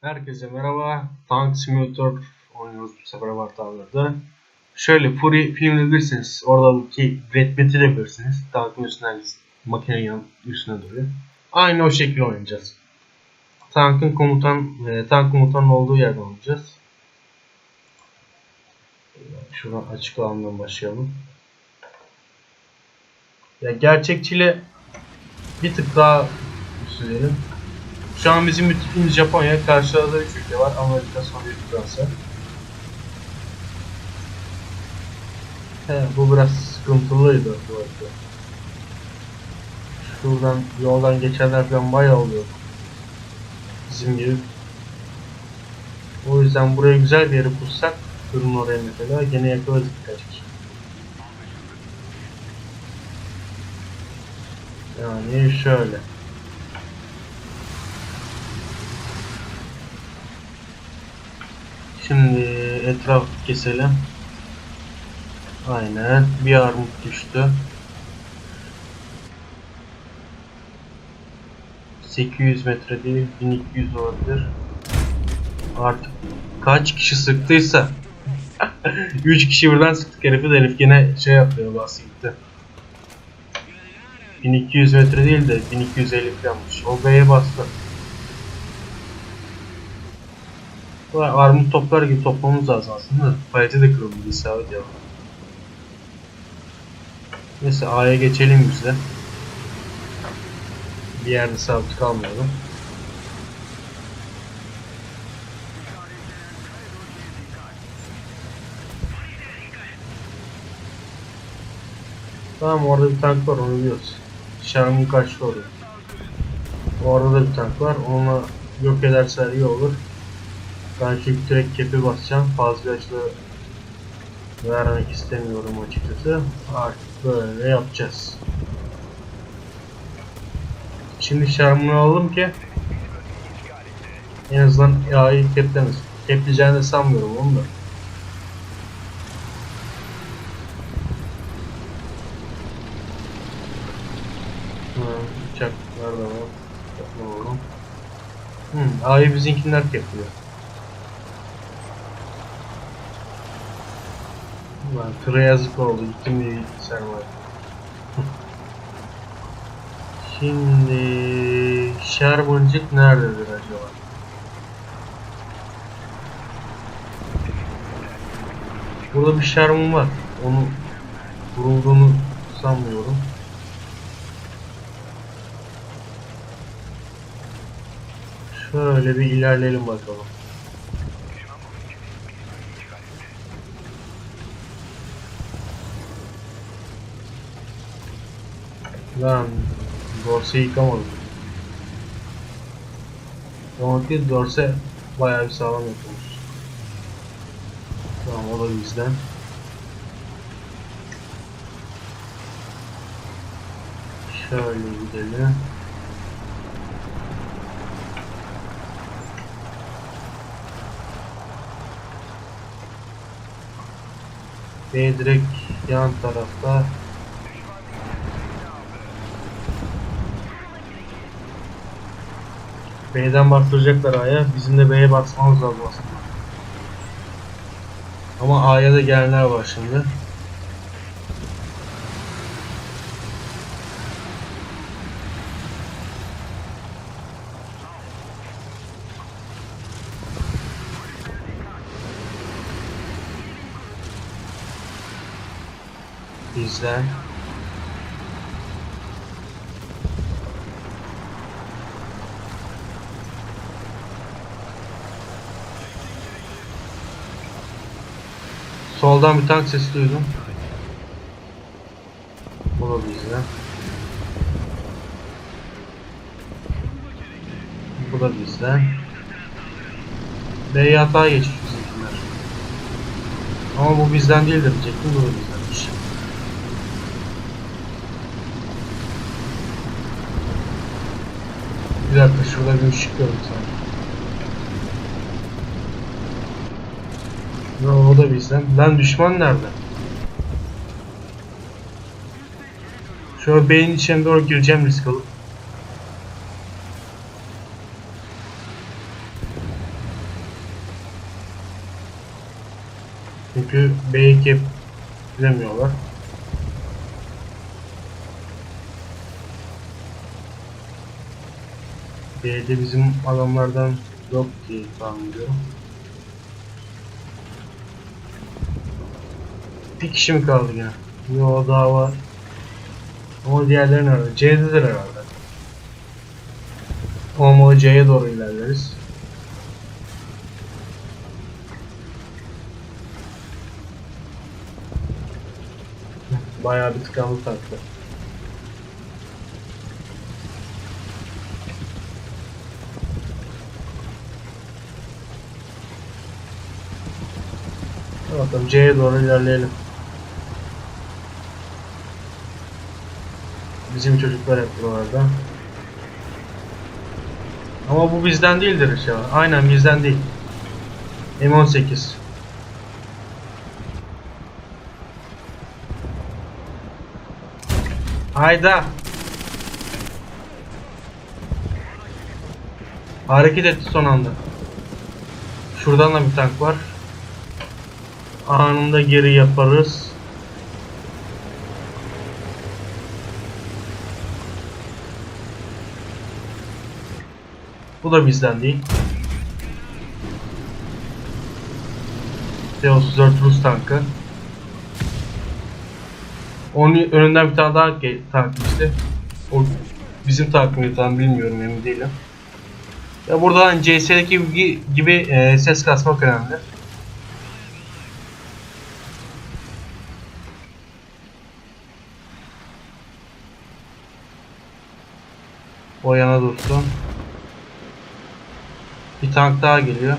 Herkese merhaba. Tank Simulator oynuyoruz bu sefer avatarlarda. Şöyle Fury filmini bilirsiniz. Oradaki Red Bat'i de bilirsiniz. Tankın üstünden makinenin üstüne doğru. Aynı o şekilde oynayacağız. Tankın komutan, e, tank komutanın olduğu yerde oynayacağız. Şuradan açık alandan başlayalım. Ya gerçekçiyle bir tık daha üstüleyelim. Şu an bizim müttefikimiz Japonya. Karşılarda 3 ülke var. Amerika, Sovyet, Fransa. He, bu biraz sıkıntılıydı bu arada. Şuradan yoldan geçenler falan bayağı oluyor. Bizim gibi. O yüzden buraya güzel bir yere kursak Durun oraya mesela. Gene yakalarız birkaç kişi. Yani şöyle. Şimdi etraf keselim. Aynen. Bir armut düştü. 800 metre değil 1200 olabilir. Artık kaç kişi sıktıysa 3 kişi birden sıktık herifi de herif gene şey yapıyor bastı gitti. 1200 metre değil de 1250 falanmış. O B'ye bastı. Vay, armut toplar gibi toplamamız lazım aslında. Paleti de kırıldı isabet ya. Neyse A'ya geçelim biz de. Bir yerde sabit kalmayalım. Tamam orada bir tank var onu biliyoruz. Şarmın kaçtı oraya. Orada da bir tank var. Onu yok ederse iyi olur. Ben çünkü direkt kepi basacağım. Fazla açılı vermek istemiyorum açıkçası. Artık böyle yapacağız. Şimdi şarmını alalım ki en azından A'yı keplemez. Kepleyeceğini de sanmıyorum onu da. Uçak nerede var? Uçak oğlum. Hmm, A'yı bizimkiler kepliyor. Ulan tıra yazık oldu. Gittim diye sermaye. Şimdi Şarbıncık nerededir acaba? Burada bir şarmım var. Onu vurulduğunu sanmıyorum. Şöyle bir ilerleyelim bakalım. Lan Dorse'yi yıkamadım. Demek ki Dorse bayağı bir sağlam yapılmış. Tamam o da bizden. Şöyle gidelim. B direkt yan tarafta B'den bastıracaklar A'ya. Bizim de B'ye basmamız lazım aslında. Ama A'ya da gelenler var şimdi. Bizden Soldan bir tank sesi duydum. Bu da bizden. Bu da bizden. B'ye hata geçmiş bizimkiler. Ama bu bizden değil de diyecektim. Bu da bizdenmiş. Bir dakika şurada bir ışık gördüm sanki. Lan o da bizden. Lan düşman nerede? Şöyle beyin içine doğru gireceğim risk alıp. Çünkü B2 bilemiyorlar. B'de bizim adamlardan yok diye tahmin ediyorum. Bir kişi mi kaldı yine? Yo daha var. Ama diğerleri nerede? C'dedir herhalde. Olmalı C'ye doğru ilerleriz. Bayağı bir tıkanlı taktı. Bakalım C'ye doğru ilerleyelim. Bizim çocuklar hep buralarda. Ama bu bizden değildir inşallah. Aynen bizden değil. M18. Hayda. Hareket etti son anda. Şuradan da bir tank var. Anında geri yaparız. Bu da bizden değil. T-34 Rus tankı. Onun önünden bir tane daha tank geçti. O bizim tankımız tam bilmiyorum emin değilim. Ya burada hani CS'deki gibi, gibi e, ses kasmak önemli. O yana dursun. Bir tank daha geliyor.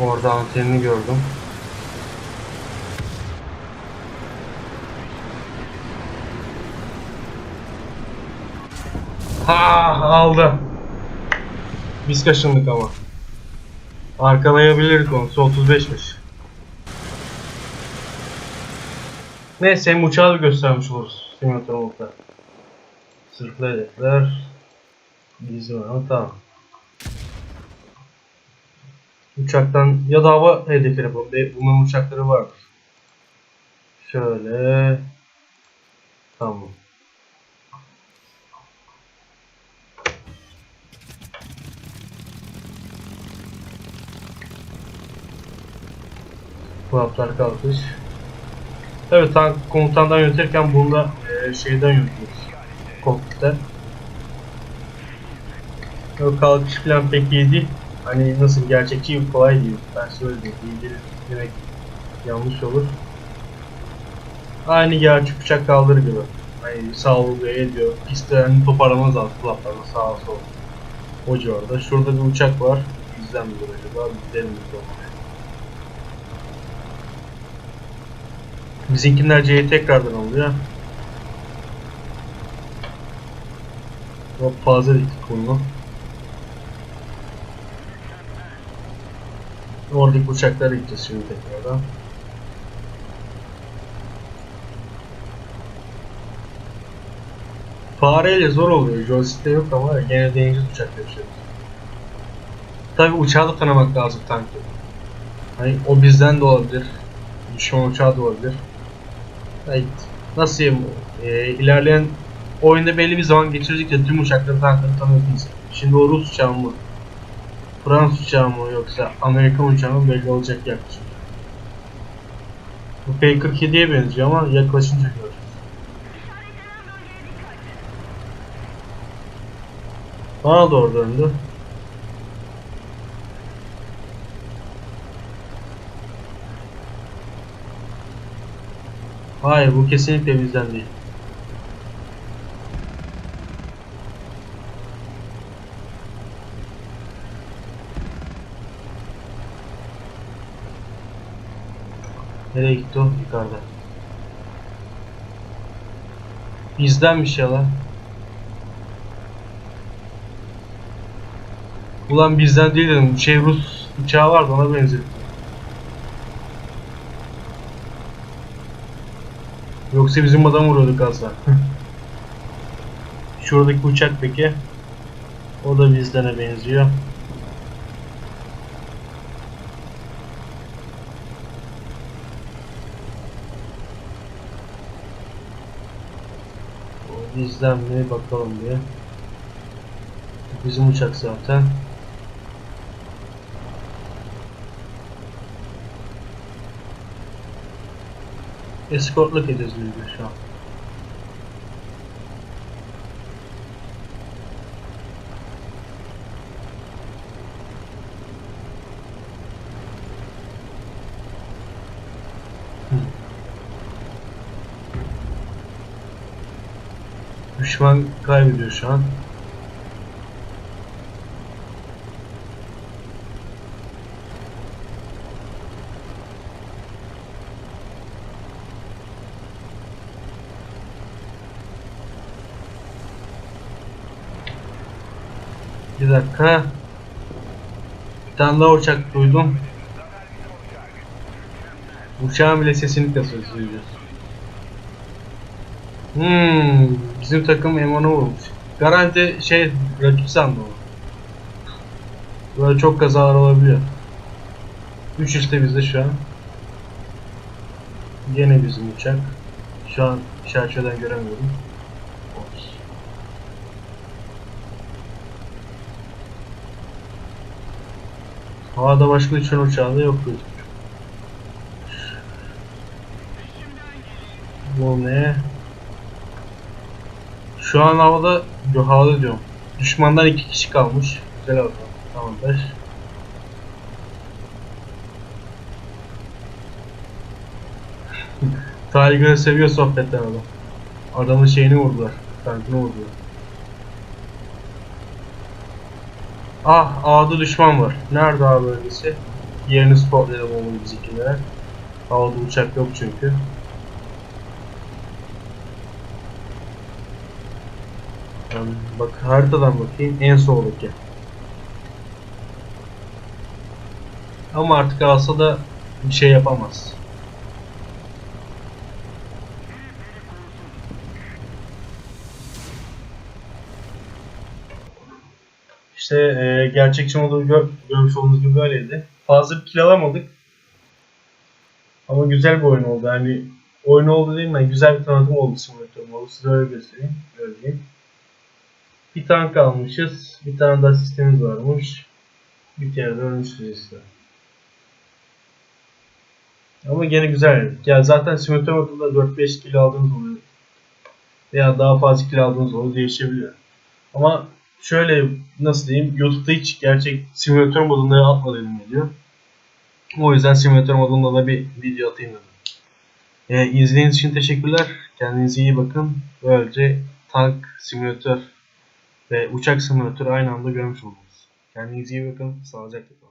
Orada antenini gördüm. Ha aldı. Biz kaşındık ama. Arkalayabilirdik onu. 35'miş. Neyse hem uçağı göstermiş oluruz. Simulator Mode'da. Sırtlı hedefler. Ama tamam. Uçaktan ya da hava hedefleri yapalım. Bunların uçakları vardır. Şöyle. Tamam. Kulaklar kalkış. Evet tank komutandan yönetirken bunda e, şeyden yönetiyoruz. Kokpite. Kalkış falan pek iyi değil. Hani nasıl gerçekçi kolay değil. Ben iyi değil demek yanlış olur. Aynı gerçek uçak kaldır gibi. Hani savruluyor ediyor. İsteyen toparlamaz az kulaklarına sağa sola. O civarda. Şurada bir uçak var. Bizden mi acaba? Bizden mi Bizimkiler C'yi tekrardan alıyor. Çok fazla dikkat konu. Oradaki uçaklara gideceğiz şimdi tekrardan. Fareyle zor oluyor. Joystick'te yok ama gene deneyeceğiz uçakla bir şey. Tabi uçağı da tanımak lazım tankı. Hani o bizden de olabilir. Düşman uçağı da olabilir. Hani nasıl diyeyim, e, ilerleyen oyunda belli bir zaman geçirdikçe tüm uçakları tankları tanıyorsunuz. Şimdi o Rus uçağı mı, Fransız uçağı mı yoksa Amerikan uçağı mı belli olacak yaklaşık. Bu P-47'ye benziyor ama yaklaşınca göreceğiz. Bana doğru döndü. Hayır bu kesinlikle bizden değil. Nereye gitti o? Yukarıda. Bizden bir şey lan. Ulan bizden değil dedim. Şey Rus uçağı vardı ona benziyor. Yoksa bizim adam vuruyorduk az. Şuradaki uçak peki. O da bizlene benziyor. Bizden mi bakalım diye. Bizim uçak zaten. Eskortluk de şu an. Düşman kaybediyor şu an. Bir dakika. Bir tane daha uçak duydum. Uçağın bile sesini kasıyoruz duyuyoruz. Hmm, bizim takım M10'u vurmuş. Garanti şey rakip sandı o. Böyle çok kazalar olabiliyor. 3 işte bizde şu an. Yine bizim uçak. Şu an çerçeveden göremiyorum. Havada başka uçan uçağı da yok gözüküyor. Bu ne? Şu an havada, yo, havada diyorum. Düşmandan iki kişi kalmış. Güzel oldu. Avantaj. Tiger'ı seviyor sohbetten adam. Adamın şeyini vurdular. Tankını vurdular. Ah A'da düşman var. Nerede A bölgesi? Yerini spotlayalım onun bizimkilere. Havada uçak yok çünkü. Ben bak haritadan bakayım en soldaki. Ama artık alsa da bir şey yapamaz. İşte e, gerçekçi modu gör, görmüş olduğunuz gibi böyleydi. Fazla bir kill alamadık. Ama güzel bir oyun oldu. Yani oyun oldu değil mi? Güzel bir tanıtım oldu simülatör modu. Size öyle göstereyim. Öyle diyeyim. Bir tank almışız. Bir tane daha sistemimiz varmış. Bir kere de ölmüşüz. Ama gene güzel. Ya zaten simülatör modunda 4-5 kilo aldığınız oluyor. Veya daha fazla kilo aldığınız oluyor. Değişebiliyor. Ama şöyle nasıl diyeyim YouTube'da hiç gerçek simülatör modunda atmadığım video. O yüzden simülatör modunda da bir video atayım dedim. Ee, izlediğiniz için teşekkürler. Kendinize iyi bakın. Böylece tank, simülatör ve uçak simülatörü aynı anda görmüş oldunuz. Kendinize iyi bakın. Sağlıcakla kalın.